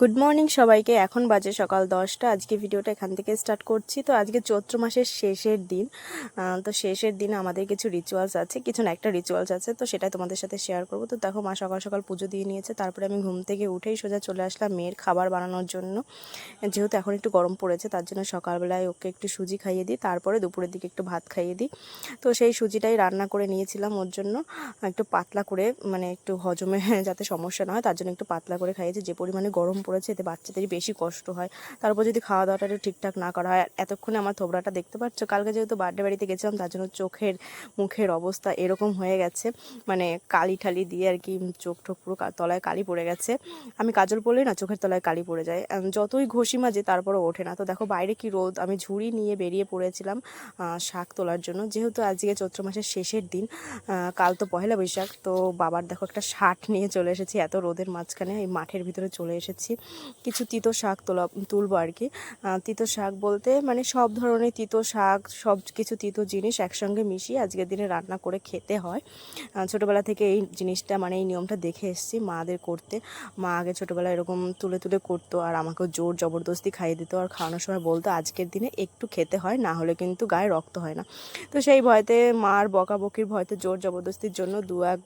Good morning সবাইকে, এখন বাজে সকাল দশটা। আজকে ভিডিওটা এখান থেকে স্টার্ট করছি। তো আজকে চৈত্র মাসের শেষের দিন। তো শেষের দিন আমাদের কিছু রিচুয়ালস আছে, কিছু না একটা রিচুয়ালস আছে, তো সেটাই তোমাদের সাথে শেয়ার করব। তো দেখো মা সকাল সকাল পুজো দিয়ে নিয়েছে, তারপরে আমি ঘুম থেকে উঠেই সোজা চলে আসলাম মেয়ের খাবার বানানোর জন্য। যেহেতু এখন একটু গরম পড়েছে, তার জন্য সকালবেলায় ওকে একটু সুজি খাইয়ে দিই, তারপরে দুপুরের দিকে একটু ভাত খাইয়ে দিই। তো সেই সুজিটাই রান্না করে নিয়েছিলাম ওর জন্য। একটু পাতলা করে মানে একটু হজমে যাতে সমস্যা না হয়, তার জন্য একটু পাতলা করে খাইয়েছি। যে পরিমাণে গরম পড়েছে, এতে বাচ্চাদেরই বেশি কষ্ট হয়। তারপর যদি খাওয়া দাওয়াটা ঠিকঠাক না করা হয়, এতক্ষণে আমার থোবড়াটা দেখতে পাচ্ছ? কালকে যেহেতু বার্থডে বাড়িতে গেছিলাম, তার জন্য চোখের, মুখের অবস্থা এরকম হয়ে গেছে। মানে কালি ঠালি দিয়ে আর কি চোখ ঠোক পুরো তলায় কালি পড়ে গেছে। আমি কাজল পরলেই না, চোখের তলায় কালি পড়ে যায়। যতই ঘষি মাঝে তারপরও ওঠে না। তো দেখো বাইরে কি রোদ, আমি ঝুড়ি নিয়ে বেরিয়ে পড়েছিলাম শাক তোলার জন্য। যেহেতু আজকে চৈত্র মাসের শেষের দিন কাল তো পহেলা বৈশাখ, তো বাবার দেখো একটা শাক নিয়ে চলে এসেছি, এত রোদের মাঝখানে এই মাঠের ভিতরে চলে এসেছি। কিছু তিতো শাক তোলা, তুলবো আর কি। তিতো শাক বলতে মানে সব ধরনের তিতো শাক, সব কিছু তিতো জিনিস একসঙ্গে মিশিয়ে আজকের দিনে রান্না করে খেতে হয়। ছোটোবেলা থেকে এই জিনিসটা মানে এই নিয়মটা দেখে এসেছি মাদের করতে। মা আগে ছোটোবেলায় এরকম তুলে তুলে করতো আর আমাকেও জোর জবরদস্তি খাইয়ে দিত আর খাওয়ানোর সময় বলতো, আজকের দিনে একটু খেতে হয়, না হলে কিন্তু গায়ে রক্ত হয় না। তো সেই ভয়তে মার বকাবকির ভয়তে জোর জবরদস্তির জন্য দু এক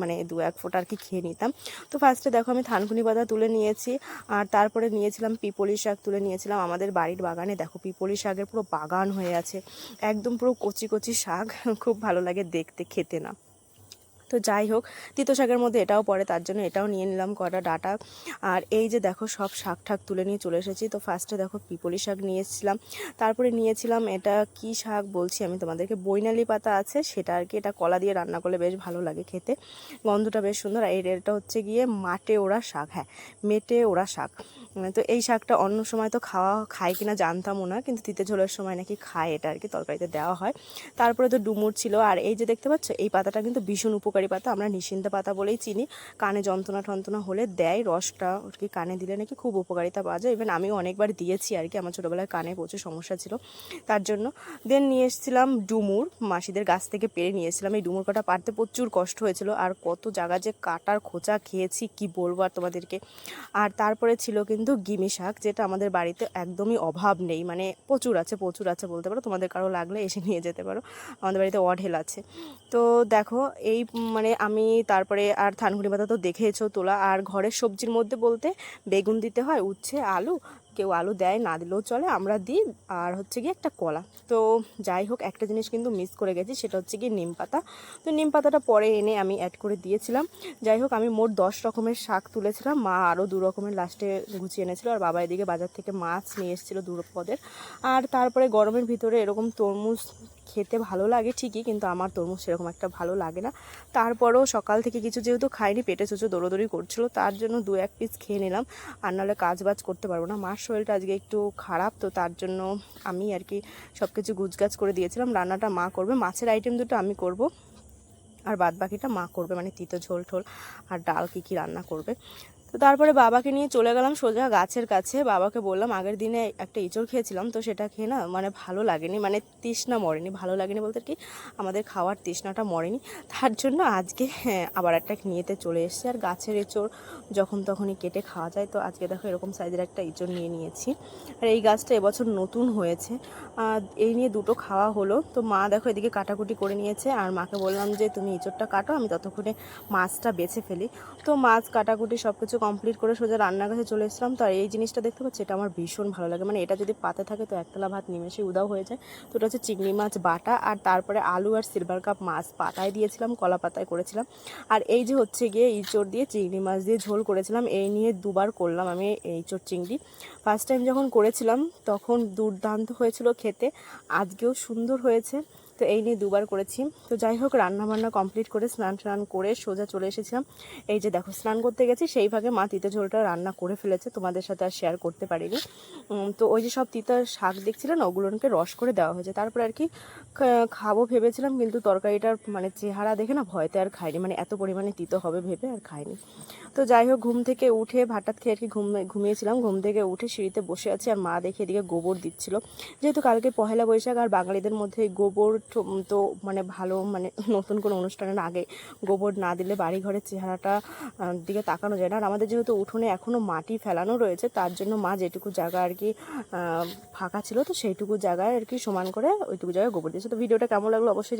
মানে দু এক ফোঁটা আর কি খেয়ে নিতাম। তো ফার্স্টে দেখো আমি থানকুনি পাতা তুলে নিয়েছি, আর তারপরে নিয়েছিলাম পিপলি শাক তুলে নিয়েছিলাম। আমাদের বাড়ির বাগানে দেখো পিপলি শাকের পুরো বাগান হয়ে আছে, একদম পুরো কচি কচি শাক, খুব ভালো লাগে দেখতে, খেতে না। তো যাই হোক, তিতো শাকের মধ্যে এটাও পড়ে, তার জন্য এটাও নিয়ে নিলাম কটা ডাটা। আর এই যে দেখো, সব শাক ঠাক তুলে নিয়ে চলে এসেছি। তো ফার্স্টে দেখো পিপলি শাক নিয়ে এসেছিলাম। তারপরে নিয়েছিলাম এটা কি শাক বলছি আমি তোমাদেরকে, বৈনালি পাতা আছে, সেটা আর কি। এটা কলা দিয়ে রান্না করলে বেশ ভালো লাগে খেতে। গন্ধটা বেশ সুন্দর। আর এটা হচ্ছে গিয়ে মাটে ওরা শাক হ্যাঁ মেটে ওরা শাক। তো এই শাকটা অন্য সময় তো খাওয়া খায় কিনা জানতামও না, কিন্তু তিতে ঝোলের সময় নাকি খায়, এটা আর কি তরকারিতে দেওয়া হয়। তারপরে তো ডুমুর ছিল। আর এই যে দেখতে পাচ্ছ, এই পাতাটা কিন্তু ভীষণ উপকারী পাতা, আমরা নিশ্চিন্তা পাতা বলেই চিনি। কানে যন্ত্রণা টন্ত্রণা হলে দেয়, রসটা আর কি কানে দিলে নাকি খুব উপকারিতা পাওয়া যায়। ইভেন আমিও অনেকবার দিয়েছি আর কি, আমার ছোটোবেলায় কানে প্রচুর সমস্যা ছিল। তার জন্য দেন নিয়ে এসেছিলাম ডুমুর, মাসিদের গাছ থেকে পেরে নিয়ে এসেছিলাম। এই ডুমুর কাটা পারতে প্রচুর কষ্ট হয়েছিল আর কত জায়গা যে কাটার খোঁচা খেয়েছি, কি বলব আর তোমাদেরকে। আর তারপরে ছিল কিন্তু গিমি শাক, যেটা আমাদের বাড়িতে একদমই অভাব নেই। মানে প্রচুর আছে প্রচুর আছে বলতে পারো। তোমাদের কারও লাগলে এসে নিয়ে যেতে পারো। আমাদের বাড়িতে অঢেল আছে। তো দেখো, এই মানে আমি তারপরে আর থানকুনি পাতা তো দেখেছ তোলা। আর ঘরের সবজির মধ্যে বলতে বেগুন দিতে হয়, উচ্ছে, আলু কেউ আলু দেয়, না দিলেও চলে, আমরা দিই। আর হচ্ছে গিয়ে একটা কলা। তো যাই হোক, একটা জিনিস কিন্তু মিস করে গেছি, সেটা হচ্ছে গিয়ে নিম পাতা। তো নিম পাতাটা পরে এনে আমি অ্যাড করে দিয়েছিলাম। যাই হোক, আমি মোট দশ রকমের শাক তুলেছিলাম। মা আরও দু রকমের লাস্টে গুছিয়ে এনেছিল। আর বাবা এদিকে বাজার থেকে মাছ নিয়ে এসেছিল দু পদের আর তারপরে গরমের ভিতরে এরকম তরমুজ খেতে ভালো লাগে ঠিকই, কিন্তু আমার তরমুজ সেরকম একটা ভালো লাগে না। তারপরেও সকাল থেকে কিছু যেহেতু খাইনি, পেটে চুচো দৌড়োদৌড়ি করছিল, তার জন্য দু এক পিস খেয়ে নিলাম। আর নাহলে কাজ বাজ করতে পারব না। মার শরীরটা আজকে একটু খারাপ, তো তার জন্য আমি আর কি সব কিছু গুজগাছ করে দিয়েছিলাম। রান্নাটা মা করবে, মাছের আইটেম দুটো আমি করব আর বাদ বাকিটা মা করবে মানে তিতো ঝোল ঠোল আর ডাল কী কী রান্না করবে। তো তারপরে বাবাকে নিয়ে চলে গেলাম সোজা গাছের কাছে। বাবাকে বললাম আগের দিনে একটা ইঁচড় খেয়েছিলাম তো সেটা খেয়ে না মানে ভালো লাগেনি মানে তৃষ্ণা মরেনি ভালো লাগেনি বলতে কি। আমাদের খাওয়ার তৃষ্ণাটা মরেনি। তার জন্য আজকে হ্যাঁ, আবার একটা নিয়েতে চলে এসেছি। আর গাছের এঁচড় যখন তখনই কেটে খাওয়া যায় তো আজকে দেখো এরকম সাইজের একটা ইঁচড় নিয়ে নিয়েছি। আর এই গাছটা এবছর নতুন হয়েছে। এই নিয়ে দুটো খাওয়া হলো। তো মা দেখো এদিকে কাটাকুটি করে নিয়েছে। আর মাকে বললাম যে তুমি ইঁচড়টা কাটো আমি ততক্ষণে মাছটা বেছে ফেলি। তো মাছ কাটাকুটি সব কিছু কমপ্লিট করে সোজা রান্নার কাছে চলে এসেছিলাম। তো আর এই জিনিসটা দেখতে পাচ্ছি, এটা আমার ভীষণ ভালো লাগে। মানে এটা যদি পাতে থাকে তো একতলা ভাত নিমেষে উদাও হয়ে যায়। তো এটা হচ্ছে চিংড়ি মাছ বাটা আর তারপরে আলু আর সিলভার কাপ মাছ পাতায় দিয়েছিলাম, কলা পাতায় করেছিলাম। আর এই যে হচ্ছে গিয়ে ইঁচড় দিয়ে চিংড়ি মাছ দিয়ে ঝোল করেছিলাম, এই নিয়ে দুবার করলাম আমি ইঁচড় চিংড়ি। ফার্স্ট টাইম যখন করেছিলাম, তখন দুর্দান্ত হয়েছিল খেতে। আজকেও সুন্দর হয়েছে। তো এই নিয়ে দুবার করেছি। তো যাই হোক রান্না বান্না কমপ্লিট করে স্নান টান করে সোজা চলে এসেছিলাম। এই যে দেখো, স্নান করতে গেছি, সেই ভাগে মা তিতে ঝোলটা রান্না করে ফেলেছে, তোমাদের সাথে আর শেয়ার করতে পারিনি। তো ওই যে সব তিতার শাক দেখছিলেন, ওগুলোকে রস করে দেওয়া হয়েছে। তারপরে আর কি খাব ভেবেছিলাম, কিন্তু তরকারিটার মানে চেহারা দেখে না ভয়তে আর খাইনি। মানে এত পরিমাণে তিতো হবে ভেবে আর খাইনি। তো যাই হোক, ঘুম থেকে উঠে ভাটাত খেয়ে আর কি ঘুম, ঘুমিয়েছিলাম। ঘুম থেকে উঠে সিঁড়িতে বসে আছি আর মা দেখে এদিকে গোবর দিচ্ছিল। যেহেতু কালকে পহেলা বৈশাখ আর বাঙালিদের মধ্যে গোবর তো- মানে ভালো মানে নতুন কোনো অনুষ্ঠানের আগে গোবর না দিলে বাড়ি ঘরের চেহারাটা দিকে তাকানো যায় না আর আমাদের যেহেতু উঠোনে এখনও মাটি ফেলানো রয়েছে, তার জন্য মা যেটুকু জায়গা আর কি ফাঁকা ছিল, তো সেইটুকু জায়গায় আর কি সমান করে ওইটুকু জায়গায় গোবর দিয়েছে তো ভিডিওটা কেমন লাগল অবশ্যই।